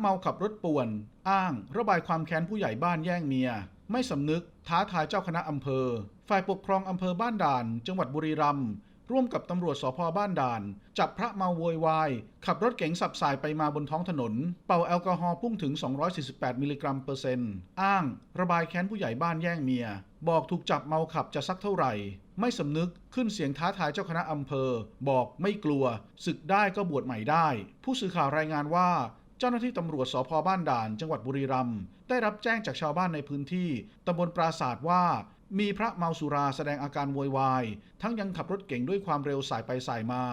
เมาขับรถป่วน อ้าง ระบายความแค้นผู้ใหญ่บ้านแย่งเมีย ไม่สำนึก ท้าทายเจ้าคณะอำเภอ ฝ่ายปกครองอำเภอบ้านด่าน จังหวัดบุรีรัมย์ร่วมกับตำรวจสพบ้านด่าน จับพระเมาโวยวาย ขับรถเก๋งสับสายไปมาบนท้องถนน เป่าแอลกอฮอล์พุ่งถึง 248 มิลลิกรัมเปอร์เซ็นต์อ้าง ระบายแค้นผู้ใหญ่บ้านแย่งเมีย บอกถูกจับเมาขับจะสักเท่าไหร่ ไม่สำนึกขึ้นเสียงท้าทายเจ้าคณะอำเภอ บอกไม่กลัว ศึกได้ก็บวชใหม่ได้ ผู้สื่อข่าวรายงานว่า เจ้าหน้าที่ตำรวจสพบ้านด่าน จังหวัดบุรีรัมย์ได้รับแจ้งจากชาวบ้านในพื้นที่ตำบลปราศาสตร์ว่า มีพระเมาสุราแสดงอาการโวยวาย ทั้งยังขับรถเก่งด้วยความเร็วสายไปสายมา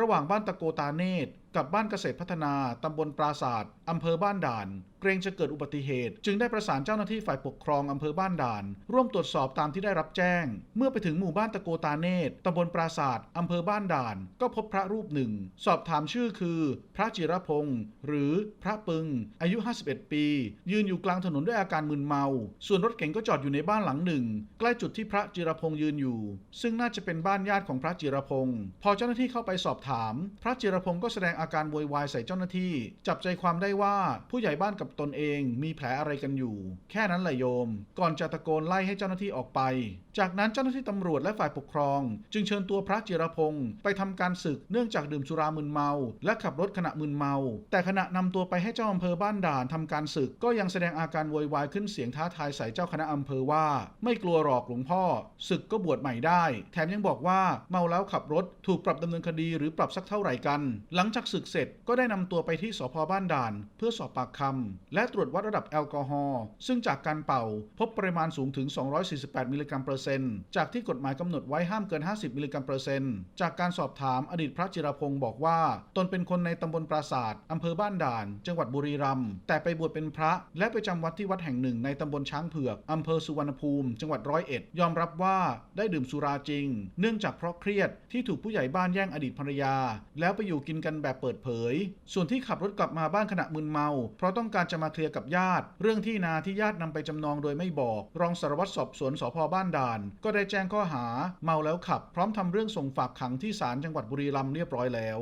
ระหว่างบ้านตะโกตาเนตกับบ้านเกษตรพัฒนาตำบลปราศาสตร์อำเภอบ้านด่าน เกรงจะเกิดอุบัติเหตุ จึงได้ประสานเจ้าหน้าที่ฝ่ายปกครองอำเภอบ้านด่าน ร่วมตรวจสอบตามที่ได้รับแจ้ง เมื่อไปถึงหมู่บ้านตะโกตาเนตตำบลปราศาสตร์อำเภอบ้านด่าน ก็พบพระรูปหนึ่ง สอบถามชื่อคือ พระจิรพงศ์หรือพระปึง อายุ 51 ปี ยืนอยู่กลางถนนด้วยอาการมึนเมา ส่วนรถเก๋งก็จอดอยู่ในบ้านหลังหนึ่ง ใกล้จุดที่พระจิรพงศ์ยืนอยู่ ซึ่งน่าจะเป็นบ้านญาติของพระจิรพงศ์พอเจ้าหน้าที่เข้าไปสอบถาม พระจิรพงศ์ก็แสดงอาการโวยวายใส่เจ้าหน้าที่ จับใจความได้ว่าผู้ใหญ่บ้านกับตนเองมีแผลอะไรกันอยู่ แค่นั้นแหละโยม ก่อนจะตะโกนไล่ให้เจ้าหน้าที่ออกไป จากนั้นเจ้าหน้าที่ตำรวจและฝ่ายปกครอง จึงเชิญตัวพระจิรพงศ์ไปทำการศึกเนื่องจากดื่มสุรามึนเมา และขับรถขณะมึนเมา แต่ขณะนำตัวไปให้เจ้าอำเภอบ้านด่านทำการศึก ก็ยังแสดงอาการโวยวายขึ้นเสียงท้าทายใส่เจ้าคณะอำเภอว่า ไม่กลัวหรอกหลวงพ่อศึกก็บวชใหม่ได้ แถมยังบอกว่าเมาแล้วขับรถถูกปรับดำเนินคดีหรือปรับสักเท่าไหร่กัน หลังจากศึกเสร็จก็ได้นำตัวไปที่สพบ้านด่าน เพื่อสอบปากคำและตรวจวัดระดับแอลกอฮอล์ซึ่งจากการเป่า พบปริมาณสูงถึง 248 มิลลิกรัมเปอร์เซ็นต์จากที่กฎหมายกำหนดไว้ห้ามเกิน 50 มิลลิกรัมเปอร์เซ็นต์จากการสอบถามอดีตพระจิรพงศ์บอกว่า ตนเป็นคนในตำบลปราศาสตร์อำเภอบ้านด่าน จังหวัดบุรีรัมย์แต่ไปบวชเป็นพระ และไปจำวัดที่วัดแห่งหนึ่งในตำบลช้างเผือกอำเภอสุวรรณภูมิ จังหวัดร้อยเอ็ดยอมรับว่าได้ดื่มสุราจริง เนื่องจากเพราะเครียดที่ถูกผู้ใหญ่บ้านแย่งอดีตภรรยา แล้วไปอยู่กินกันแบบเปิดเผย ส่วนที่ขับรถกลับมาบ้านขณะมึนเมา เพราะต้องการจะจะมาเคลียร์กับญาติ เรื่องที่นาที่ญาตินำไปจำนองโดยไม่บอก รองสารวัตรสอบสวนสพบ้านด่าน ก็ได้แจ้งข้อหา เมาแล้วขับ พร้อมทำเรื่องส่งฝากขังที่ศาลจังหวัดบุรีรัมย์เรียบร้อยแล้ว